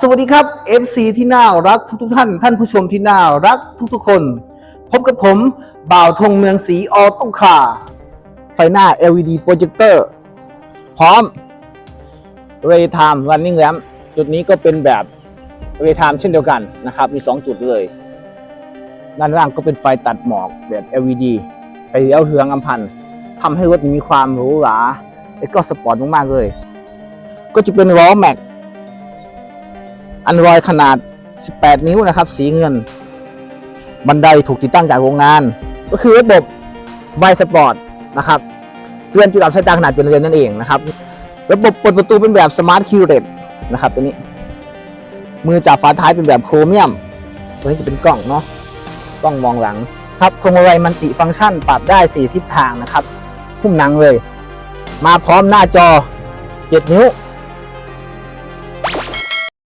สวัสดีครับ FC ที่น่ารักทุกๆท่าน ท่านผู้ชมที่น่ารักทุกๆคน พบกับผม บ่าวธงเมืองสีออต้คาไฟหน้า LED โปรเจคเตอร์พร้อม Ray Time Running Lamp จุดนี้ก็เป็นแบบ Ray Time เช่นเดียวกันนะครับ มี 2 จุดเลย ด้านล่างก็เป็นไฟตัดหมอกแบบ LED ไฟเลี้ยวเฮืองอำพันทำให้รถมีความหรูหราและก็สปอร์ตมากๆเลย ก็จะเป็นล้อแม็ก อันรอยขนาด 18 นิ้วนะครับ สีเงิน บันไดถูกติดตั้งจากโรงงาน ก็คือระบบไบสปอร์ตนะครับเตือนจุดอับสายตาขนาดเป็นเรือนนั่นเองนะครับ ระบบเปิดประตูเป็นแบบสมาร์ทคิวเรตนะครับตัวนี้ มือจับฝาท้ายเป็นแบบโครเมียม ตัวนี้จะเป็นกล้องเนาะกล้องมองหลังครับพวงมาลัยมันติฟังก์ชันปรับได้ 4 ทิศทางนะครับหุ้มหนังเลย มาพร้อมหน้าจอ 7 นิ้ว